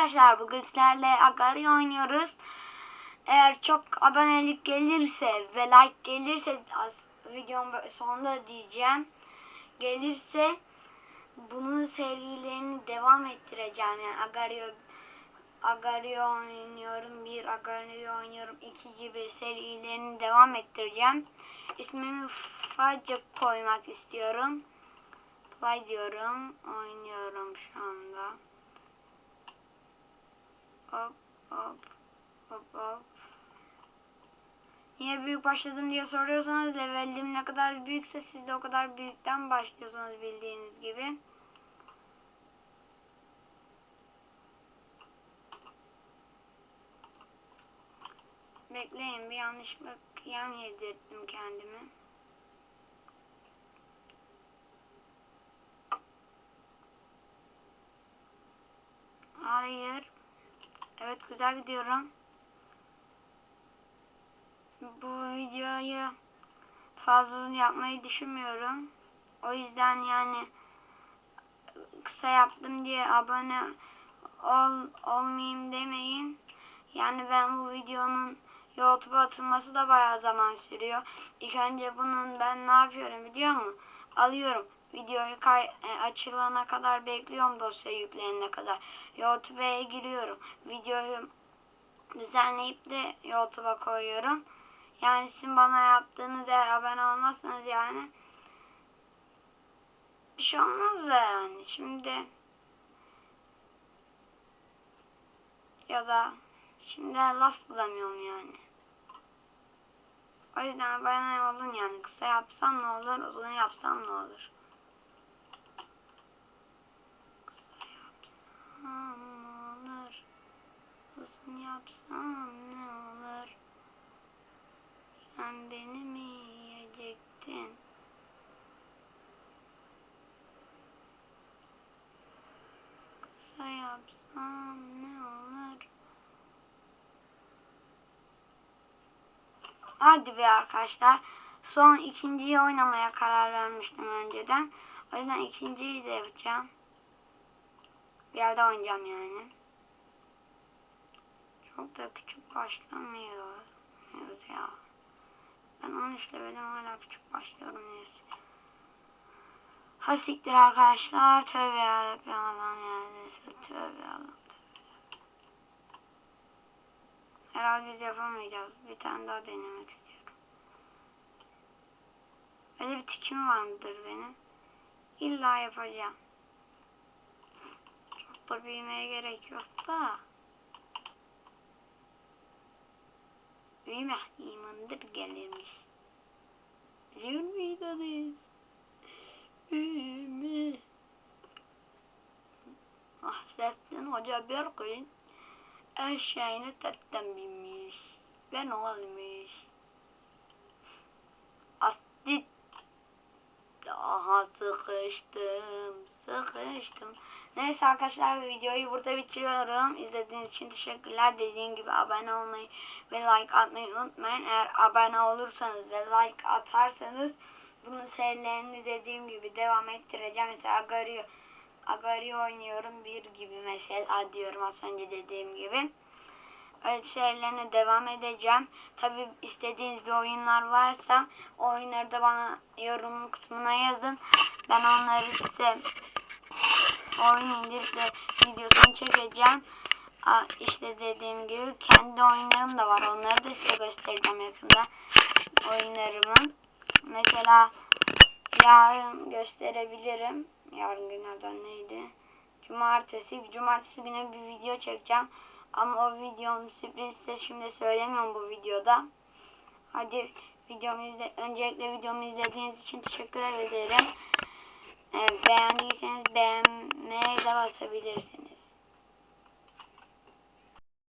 arkadaşlar bugün sizlerle Agari oynuyoruz. Eğer çok abonelik gelirse ve like gelirse az videonun sonunda diyeceğim. Gelirse bunun serilerini devam ettireceğim. Yani Agario Agario oynuyorum, bir Agario oynuyorum, iki gibi serilerini devam ettireceğim. İsmimi Facı koymak istiyorum. Play diyorum. Oynuyorum şu anda. Hop hop hop hop. Niye büyük başladım diye soruyorsanız levelim ne kadar büyükse siz de o kadar büyükten başlıyorsunuz bildiğiniz gibi. Bekleyin bir yanlışlıkla kıyam yedirttim kendimi. Hayır. Evet güzel gidiyorum. Bu videoyu fazla uzun yapmayı düşünmüyorum. O yüzden yani kısa yaptım diye abone ol, olmayayım demeyin. Yani ben bu videonun YouTube'a atılması da bayağı zaman sürüyor. İlk önce bunun ben ne yapıyorum biliyor musun? Alıyorum. Videoyu kay e, açılana kadar bekliyorum dosya yüklenene kadar. YouTube'a giriyorum. Videoyu düzenleyip de YouTube'a koyuyorum. Yani sizin bana yaptığınız eğer abone olmazsanız yani bir şey olmaz da yani. Şimdi ya da şimdi laf bulamıyorum yani. O yüzden abone olun yani. Kısa yapsam ne olur, uzun yapsam ne olur. Kısa yapsam ne olur, uzun yapsam ne olur. Sen beni mi yiyecektin? Kısa yapsam ne olur? Hadi be arkadaşlar. Son ikinciyi oynamaya karar vermiştim önceden. O yüzden ikinciyi de yapacağım. Bir yerde oynayacağım yani. Çok da küçük başlamıyoruz ya. Ben 13 levelim hala küçük başlıyorum neyse. Ha siktir arkadaşlar. Tövbe yarabbim Allah'ım yani. Tövbe Allah'ım. Herhalde biz yapamayacağız. Bir tane daha denemek istiyorum. Öyle bir tikim var mıdır benim? İlla yapacağım. Çok da büyümeye gerek yok da. Büyüme imandır gelirmiş. Biliyor muydunuz? Büyüme. Ah Serttin Hoca bir gün eşeğini tetten binmiş. Ben olmuş. Astit. Daha sıkıştım, sıkıştım. Neyse arkadaşlar videoyu burada bitiriyorum. İzlediğiniz için teşekkürler. Dediğim gibi abone olmayı ve like atmayı unutmayın. Eğer abone olursanız ve like atarsanız bunun serilerini dediğim gibi devam ettireceğim. Mesela Agario, Agario oynuyorum bir gibi mesela diyorum az önce dediğim gibi. Serilerine devam edeceğim. Tabi istediğiniz bir oyunlar varsa o oyunları da bana yorum kısmına yazın. Ben onları size oyun indirip de videosunu çekeceğim. Aa, işte dediğim gibi kendi oyunlarım da var. Onları da size göstereceğim yakında. Oyunlarımın. Mesela yarın gösterebilirim. Yarın günlerden neydi? Cumartesi. Cumartesi günü bir video çekeceğim. Ama o videom sürprizse şimdi söylemiyorum bu videoda. Hadi videomu izle öncelikle videomu izlediğiniz için teşekkür ederim. Ee, beğendiyseniz beğenmeye de basabilirsiniz.